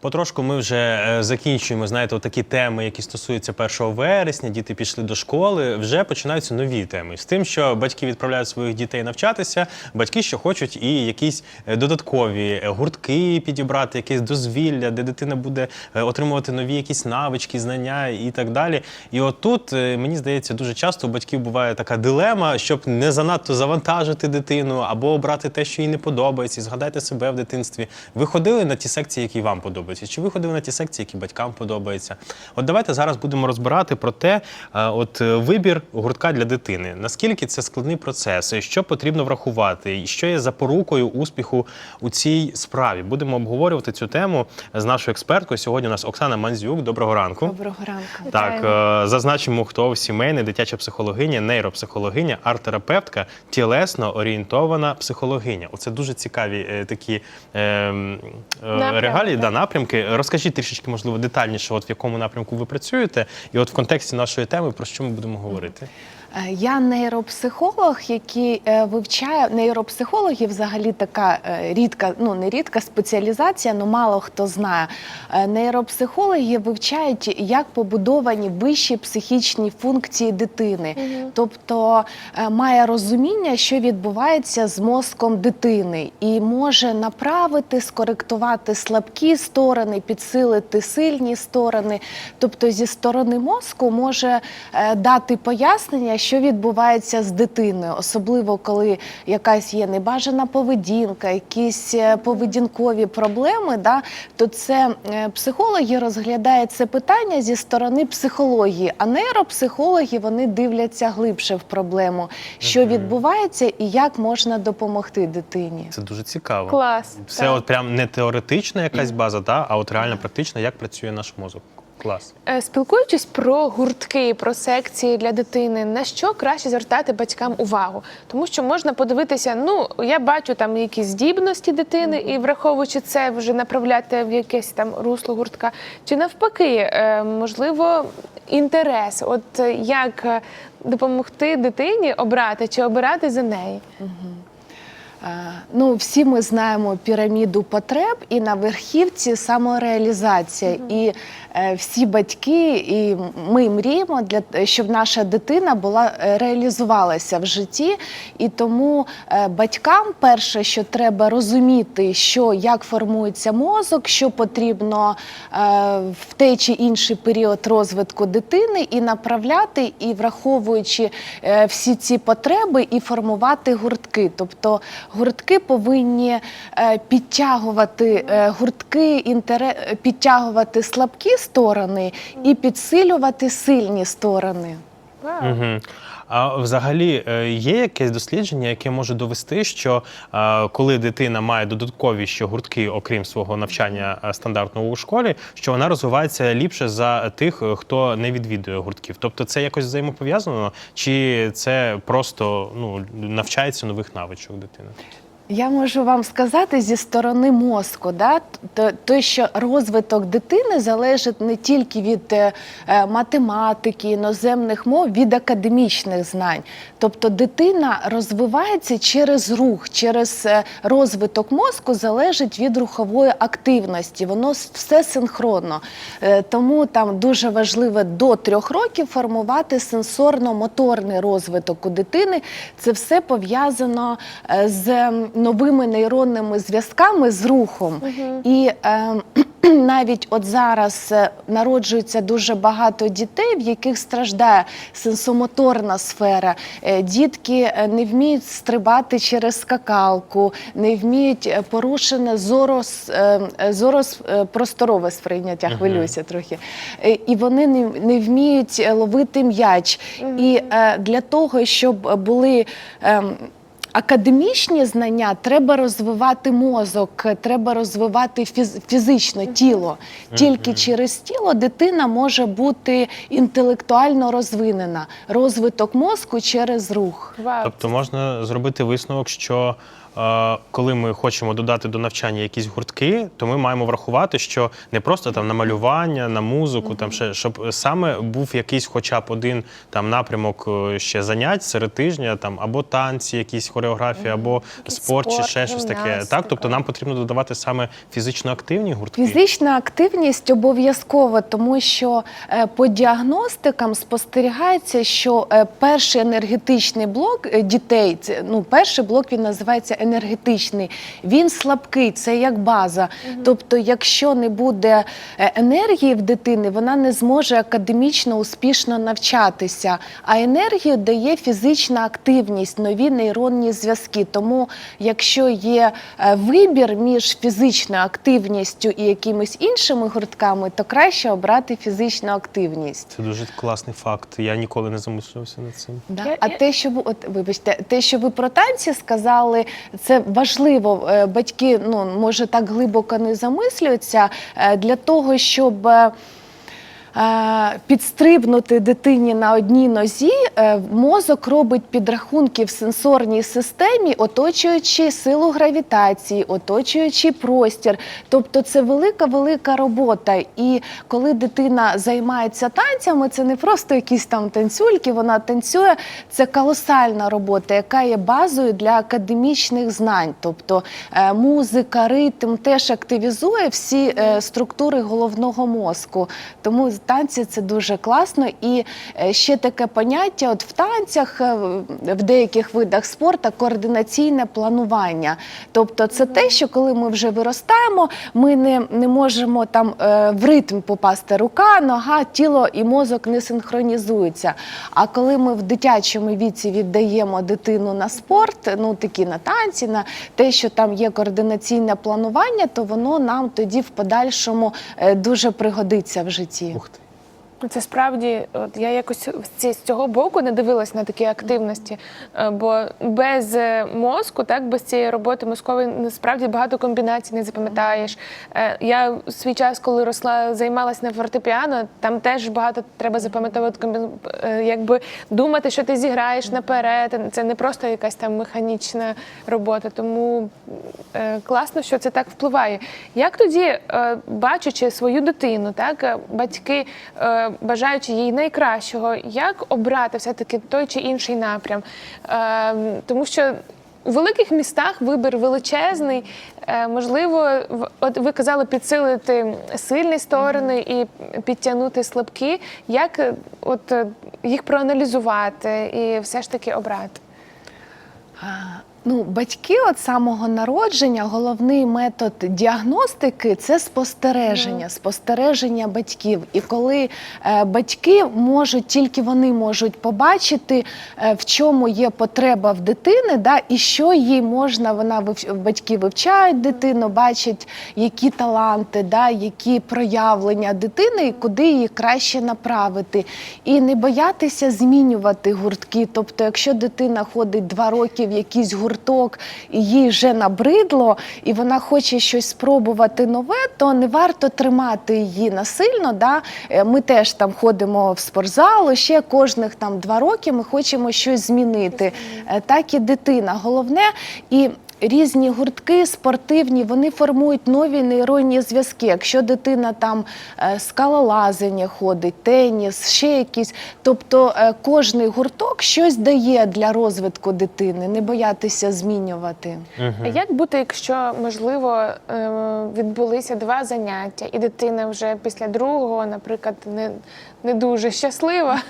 Потрошку ми вже е, закінчуємо, знаєте, такі теми, які стосуються 1 вересня, діти пішли до школи. Вже починаються нові теми з тим, що батьки відправляють своїх дітей навчатися, батьки, що хочуть і якісь е, додаткові е, гуртки підібрати, якесь дозвілля, де дитина буде отримувати нові якісь навички, знання і так далі. І отут, мені здається, дуже часто у батьків буває така дилема, щоб не занадто завантажити дитину або обрати те, що їй не подобається. Згадайте себе в дитинстві. Ви ходили на ті секції, які вам подобаються? Чи ви ходили на ті секції, які батькам подобаються? От давайте зараз будемо розбирати про те, е, от е, вибір гуртка для дитини. Наскільки це складний процес, що потрібно врахувати, і що є запорукою успіху у цій справі? Будемо обговорювати цю тему з нашою експерткою. Сьогодні у нас Оксана Манзюк. Доброго ранку. Доброго ранку. Так, е, зазначимо, хто сімейний, дитяча психологиня, нейропсихологиня, арт-терапевтка, тілесно орієнтована психологиня. Оце дуже цікаві е, такі е, м, е, регалії, да, напрямки. Розкажіть трішечки, можливо, детальніше, от в якому напрямку ви працюєте, і от в контексті нашої теми про що ми будемо говорити. Е, Я нейропсихолог, який е, вивчає нейропсихологи, взагалі така е, рідка, ну не рідка спеціалізація, ну мало хто знає. Нейропсихологи вивчають, як побудовані вищі психічні функції дитини, тобто е, має розуміння, що відбувається з мозком дитини, і може направити, скоректувати слабкі сторони, підсилити сильні сторони. Тобто зі сторони мозку може дати пояснення, що відбувається з дитиною, особливо коли якась є небажана поведінка, якісь е, поведінкові проблеми. Да, то це е, психологи розглядають це питання зі сторони психології, а нейропсихологи вони дивляться глибше в проблему, що відбувається і як можна допомогти дитині. Це дуже цікаво. Клас. Все, так. от прям не теоретична якась база, та, а от реально практична, як працює наш мозок. Клас. Е, Спілкуючись про гуртки, про секції для дитини, на що краще звертати батькам увагу? Тому що можна подивитися, ну я бачу там якісь здібності дитини, і враховуючи це, вже направляти в якесь там русло гуртка, чи навпаки, е, можливо, інтерес. От е, як допомогти дитині обрати чи обирати за неї? Е, Ну, всі ми знаємо піраміду потреб, і на верхівці самореалізація. І е, всі батьки, і ми мріємо для щоб наша дитина була е, реалізувалася в житті. І тому е, батькам перше, що треба розуміти, що як формується мозок, що потрібно е, в той чи інший період розвитку дитини, і направляти, і враховуючи е, всі ці потреби, і формувати гуртки. Тобто гуртки повинні е, підтягувати е, гуртки, інтере... е, підтягувати слабкі сторони і підсилювати сильні сторони. Угу. А взагалі е, є якесь дослідження, яке може довести, що е, коли дитина має додаткові ще гуртки, окрім свого навчання е, стандартного у школі, що вона розвивається ліпше за тих, хто не відвідує гуртків. Тобто це якось взаємопов'язано, чи це просто ну, навчається нових навичок дитина? Я можу вам сказати зі сторони мозку, да, то, то, що розвиток дитини залежить не тільки від е, е, математики, іноземних мов, від академічних знань. Тобто дитина розвивається через рух, через е, розвиток мозку залежить від рухової активності. Воно все синхронно. Тому там дуже важливо до трьох років формувати сенсорно-моторний розвиток у дитини. Це все пов'язано з новими нейронними зв'язками з рухом. І е, навіть от зараз е, народжується дуже багато дітей, в яких страждає сенсомоторна сфера. Е, Дітки е, не вміють стрибати через скакалку, не вміють порушене зорос, зорос просторове сприйняття. Хвилююся трохи. І вони не, не вміють ловити м'яч. І для того, щоб були. Ем, Академічні знання треба розвивати мозок, треба розвивати фіз- фізично тіло. Тільки через тіло дитина може бути інтелектуально розвинена. Розвиток мозку через рух. Тобто можна зробити висновок, що коли ми хочемо додати до навчання якісь гуртки, то ми маємо врахувати, що не просто там на малювання, на музику, там ще щоб саме був якийсь, хоча б один там напрямок е, ще занять серед тижня, там або танці, якісь хореографії, або спорт, чи ще щось таке. Так, тобто нам потрібно додавати саме фізично активні гуртки. Фізична активність обов'язково, тому що е, по діагностикам спостерігається, що е, перший енергетичний блок дітей, ну перший блок він називається енергетичний. Він слабкий, це як база. Тобто, якщо не буде е, енергії в дитини, вона не зможе академічно успішно навчатися. А енергію дає фізична активність, нові нейронні зв'язки. Тому, якщо є е, вибір між фізичною активністю і якимись іншими гуртками, то краще обрати фізичну активність. Це дуже класний факт. Я ніколи не замислювався над цим. Да. Я- А я- те, що ви от вибачте, те, що ви про танці сказали, це важливо. Е, Батьки ну може так глибоко не замислюються е, для того, щоб. Е, Підстрибнути дитині на одній нозі, е, мозок робить підрахунки в сенсорній системі, оточуючи силу гравітації, оточуючи простір. Тобто це велика велика робота. І коли дитина займається танцями, це не просто якісь там танцюльки, вона танцює. Це колосальна робота, яка є базою для академічних знань. Тобто е, музика, ритм теж активізує всі структури головного мозку. Тому танці це дуже класно. І е, ще таке поняття: от в танцях, е, в деяких видах спорту координаційне планування. Тобто, це те, що коли ми вже виростаємо, ми не, не можемо там е, в ритм попасти рука, нога, тіло і мозок не синхронізуються. А коли ми в дитячому віці віддаємо дитину на спорт, ну такі на танці, на те, що там є координаційне планування, то воно нам тоді в подальшому дуже пригодиться в житті. Ну, Це справді, от я якось з цього боку не дивилась на такі активності, Е, бо без е, мозку, так без цієї роботи мозкової насправді багато комбінацій не запам'ятаєш. Е, Я свій час, коли росла, займалась на фортепіано, там теж багато треба запам'ятовувати якби думати, що ти зіграєш наперед. Це не просто якась там механічна робота. Тому класно, що це так впливає. Як тоді, бачачи свою дитину, так батьки, бажаючи їй найкращого, як обрати все-таки той чи інший напрям? Е, Тому що у великих містах вибір величезний. Е, Можливо, от ви казали підсилити сильні сторони і підтягнути слабкі. Як е, от е, їх проаналізувати і все ж таки обрати? Ну, батьки от самого народження, головний метод діагностики це спостереження, спостереження батьків. І коли е, батьки можуть, тільки вони можуть побачити, е, в чому є потреба в дитини, да, і що їй можна, вона вив- батьки вивчають дитину, бачать, які таланти, да, які проявлення дитини, і куди її краще направити. І не боятися змінювати гуртки. Тобто, якщо дитина ходить два роки в якийсь гурток і їй вже набридло, і вона хоче щось спробувати нове, то не варто тримати її насильно. Да? Е, Ми теж там ходимо в спортзал, і ще кожних там два роки ми хочемо щось змінити. Е, Так і дитина. Головне і. Різні гуртки спортивні, вони формують нові нейронні зв'язки. Якщо дитина там е, скалолазання ходить, теніс, ще якісь. Тобто е, кожний гурток щось дає для розвитку дитини, не боятися змінювати. А як бути, якщо можливо е, відбулися два заняття, і дитина вже після другого, наприклад, не, не дуже щаслива,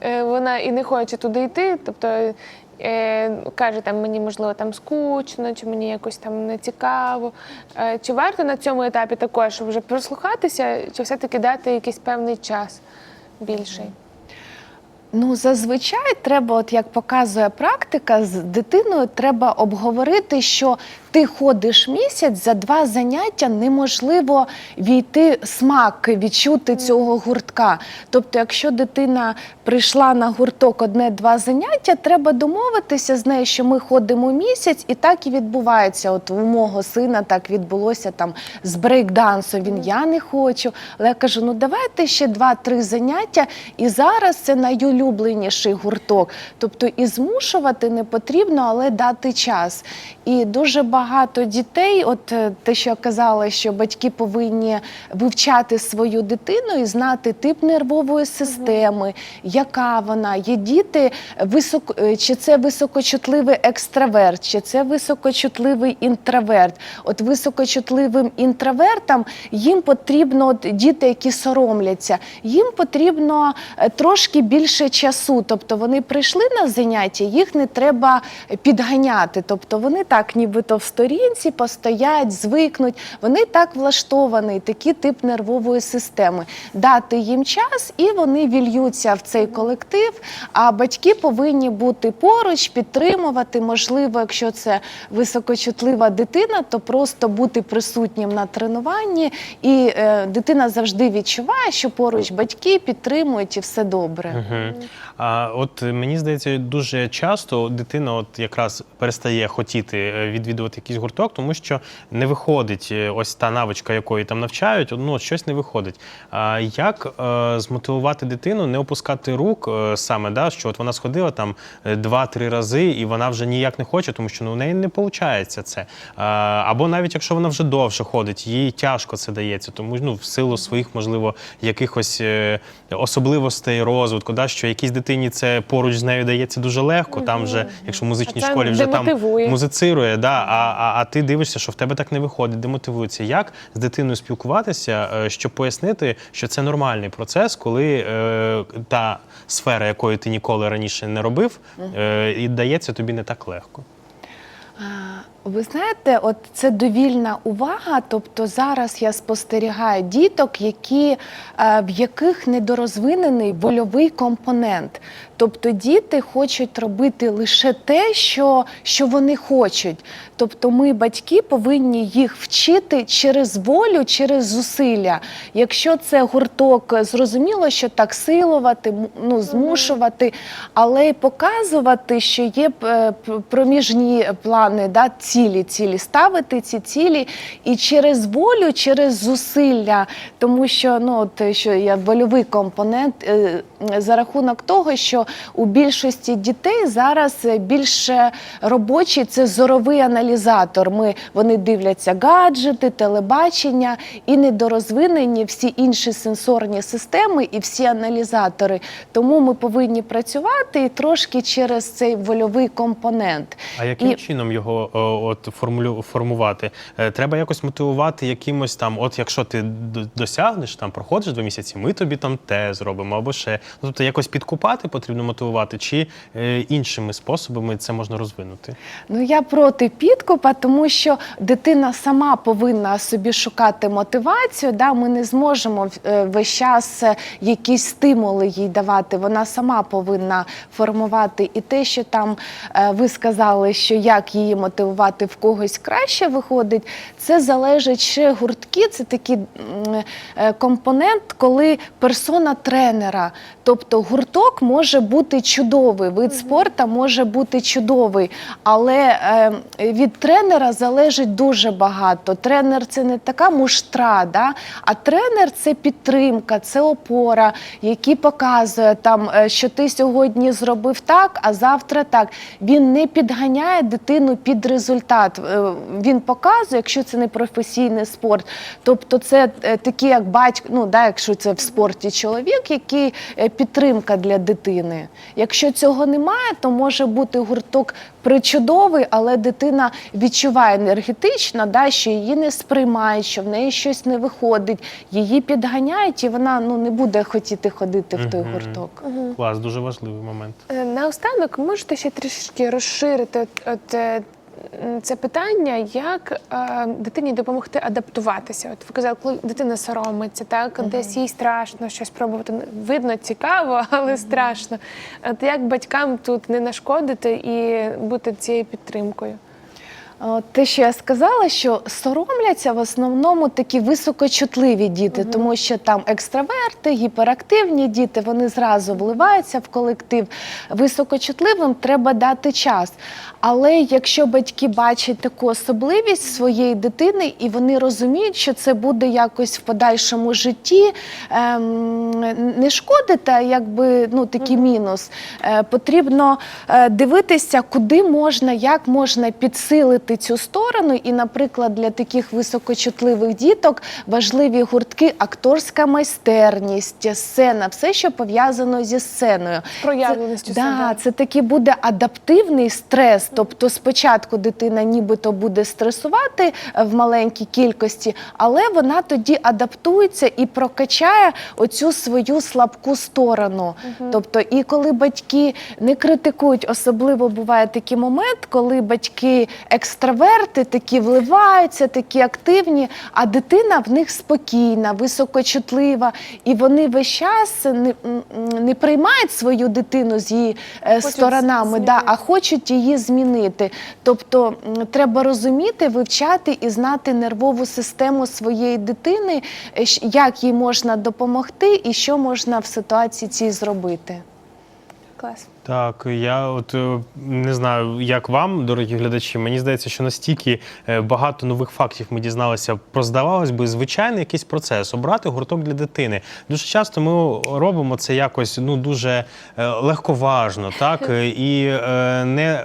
е, вона і не хоче туди йти, тобто. е, Каже, там мені можливо там скучно, чи мені якось там не цікаво. Е, Чи варто на цьому етапі також вже прислухатися, чи все-таки дати якийсь певний час більший? Ну, зазвичай треба, от як показує практика, з дитиною треба обговорити, що ти ходиш місяць, за два заняття неможливо війти смак, відчути цього гуртка. Тобто, якщо дитина прийшла на гурток одне-два заняття, треба домовитися з нею, що ми ходимо місяць, і так і відбувається. От у мого сина так відбулося там з брейкдансом. Він я не хочу. Але я кажу: ну давайте ще два-три заняття. І зараз це найулюбленіший гурток. Тобто і змушувати не потрібно, але дати час. І дуже багато дітей, от е, те, що я казала, що батьки повинні вивчати свою дитину і знати тип нервової системи, яка вона. Є діти високо, е, чи це високочутливий екстраверт, чи це високочутливий інтроверт. От високочутливим інтровертам їм потрібно, от діти, які соромляться, їм потрібно е, трошки більше часу. Тобто вони прийшли на заняття, їх не треба підганяти. Тобто вони так, нібито в сторінці постоять, звикнуть. Вони так влаштовані, такий тип нервової системи. Дати їм час, і вони вільються в цей колектив. А батьки повинні бути поруч, підтримувати. Можливо, якщо це високочутлива дитина, то просто бути присутнім на тренуванні, і е, дитина завжди відчуває, що поруч батьки підтримують і все добре. Угу. А от мені здається, дуже часто дитина от якраз перестає хотіти е, відвідувати якийсь гурток, тому що не виходить е, ось та навичка, якої там навчають, ну щось не виходить. А як е, змотивувати дитину, не опускати рук е, саме, да, що от вона сходила там два-три рази, і вона вже ніяк не хоче, тому що ну, у неї не виходить це. Або навіть якщо вона вже довше ходить, їй тяжко це дається, тому ну, в силу своїх, можливо, якихось особливостей розвитку, да, що якійсь дитині це поруч з нею дається дуже легко. Там вже, якщо в музичній школі вже там музицирує, да, а, а, а ти дивишся, що в тебе так не виходить, демотивується. Як з дитиною спілкуватися, е, щоб пояснити, що це нормальний процес, коли е, та сфера, якої ти ніколи раніше не робив, е, і дається тобі не так легко. Ви знаєте, от це довільна увага. Тобто зараз я спостерігаю діток, які, е, в яких недорозвинений вольовий компонент. Тобто діти хочуть робити лише те, що, що вони хочуть. Тобто ми, батьки, повинні їх вчити через волю, через зусилля. Якщо це гурток, зрозуміло, що так силувати, ну, змушувати, але й показувати, що є е, проміжні плани, да, цілі, цілі, ставити ці цілі і через волю, через зусилля, тому що ну, от, що я вольовий компонент е, за рахунок того, що у більшості дітей зараз більше робочий це зоровий аналізатор. Ми, вони дивляться гаджети, телебачення і недорозвинені всі інші сенсорні системи і всі аналізатори. Тому ми повинні працювати і трошки через цей вольовий компонент. А яким І- чином його о, от формулю формувати? Е, Треба якось мотивувати якимось там, от якщо ти досягнеш там, проходиш два місяці, ми тобі там те зробимо або ще. Ну, тобто якось підкупати потрібно мотивувати, чи е, іншими способами це можна розвинути? Ну я проти підкупа, тому що дитина сама повинна собі шукати мотивацію. Да? Ми не зможемо е, весь час е, якісь стимули їй давати. Вона сама повинна формувати. І те, що там ви сказали, що як її мотивувати в когось краще виходить, це залежить ще гуртки. Це е, компонент, коли персона тренера. Тобто гурток може бути чудовий, вид спорту може бути чудовий, але е, від тренера залежить дуже багато. Тренер це не така муштра, да? а тренер це підтримка, це опора, який показує, там, е, що ти сьогодні зробив так, а завтра так. Він не підганяє дитину під результат. Е, Він показує, якщо це не професійний спорт. Тобто це такий, як батько, ну да, якщо це в спорті чоловік, який підтримка для дитини. Якщо цього немає, то може бути гурток причудовий, але дитина відчуває енергетично, да, що її не сприймають, що в неї щось не виходить, її підганяють, і вона ну не буде хотіти ходити в той гурток. Клас, дуже важливий момент. Е, Наостанок можете ще трішки розширити от, от, е, це питання, як е, дитині допомогти адаптуватися. От ви казали, коли дитина соромиться, так десь їй страшно щось пробувати. Видно, цікаво, але страшно. От як батькам тут не нашкодити і бути цією підтримкою? Те, що я сказала, що соромляться в основному такі високочутливі діти, тому що там екстраверти, гіперактивні діти, вони зразу вливаються в колектив. Високочутливим треба дати час. Але якщо батьки бачать таку особливість своєї дитини, і вони розуміють, що це буде якось в подальшому житті ем, не шкодити, а якби ну такий мінус, е, потрібно е, дивитися, куди можна, як можна підсилити цю сторону. І, наприклад, для таких високочутливих діток важливі гуртки, акторська майстерність, сцена, все, що пов'язано зі сценою. Проявленістю Це, да, це такий буде адаптивний стрес. Тобто, спочатку дитина нібито буде стресувати е, в маленькій кількості, але вона тоді адаптується і прокачає оцю свою слабку сторону. Тобто, і коли батьки не критикують, особливо буває такий момент, коли батьки екстраверти такі вливаються, такі активні, а дитина в них спокійна, високочутлива, і вони весь час не, не приймають свою дитину з її е, Хочуть сторонами, да, а хочуть її змінити. Тобто треба розуміти, вивчати і знати нервову систему своєї дитини, е, як їй можна допомогти і що можна в ситуації цій зробити. Клас. Так, я от е, не знаю, як вам, дорогі глядачі. Мені здається, що настільки е, багато нових фактів ми дізналися про здавалось би звичайний якийсь процес обрати гурток для дитини. Дуже часто ми робимо це якось ну дуже е, легковажно, так і не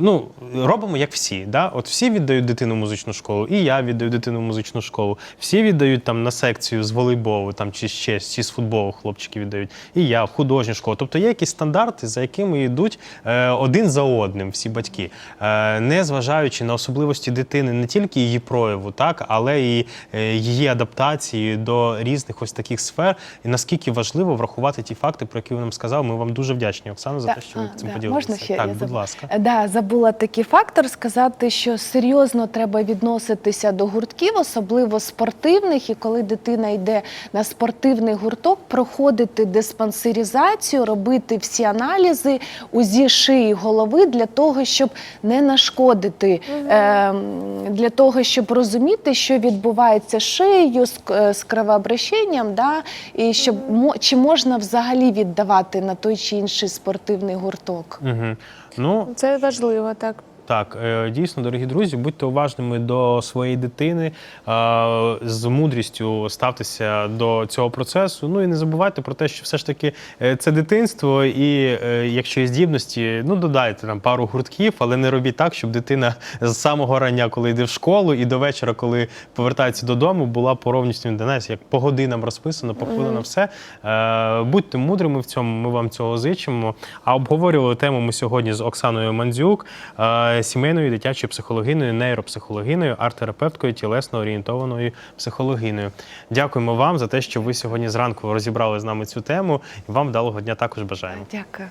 ну робимо як всі. Да? От всі віддають дитину в музичну школу, і я віддаю дитину в музичну школу. Всі віддають там на секцію з волейболу, там чи ще чи з футболу хлопчики віддають. І я в художню школу. Тобто є якісь стандарти, за якими йдуть е, один за одним всі батьки, е, не зважаючи на особливості дитини, не тільки її прояву, так але і е, її адаптації до різних ось таких сфер. І наскільки важливо врахувати ті факти, про які ви нам сказали. Ми вам дуже вдячні, Оксана, за Да, те, що ви а, цим да, поділилися. Можна ще так, я будь заб- ласка. Да, забула такий фактор сказати, що серйозно треба відноситися до гуртків, особливо спортивних. І коли дитина йде на спортивний гурток, проходити диспансеризацію, робити всі аналізи, УЗІ шиї голови для того, щоб не нашкодити, е, для того, щоб розуміти, що відбувається з шиєю, з, к- з кровообращенням, да, і щоб мо- чи можна взагалі віддавати на той чи інший спортивний гурток. Угу. Ну, Це важливо, так. Так, е, дійсно, дорогі друзі, будьте уважними до своєї дитини, е, з мудрістю ставтеся до цього процесу. Ну і не забувайте про те, що все ж таки е, це дитинство, і якщо є здібності, ну додайте там пару гуртків, але не робіть так, щоб дитина з самого рання, коли йде в школу, і до вечора, коли повертається додому, була повністю знаєте, як по годинам розписано, по хвилинам все. Будьте мудрими в цьому, ми вам цього зичимо. А обговорювали тему ми сьогодні з Оксаною Мандзюк, сімейною дитячою психологиною, нейропсихологиною, арт-терапевткою, тілесно орієнтованою психологиною. Дякуємо вам за те, що ви сьогодні зранку розібрали з нами цю тему. І вам вдалого дня також бажаємо. Дякую.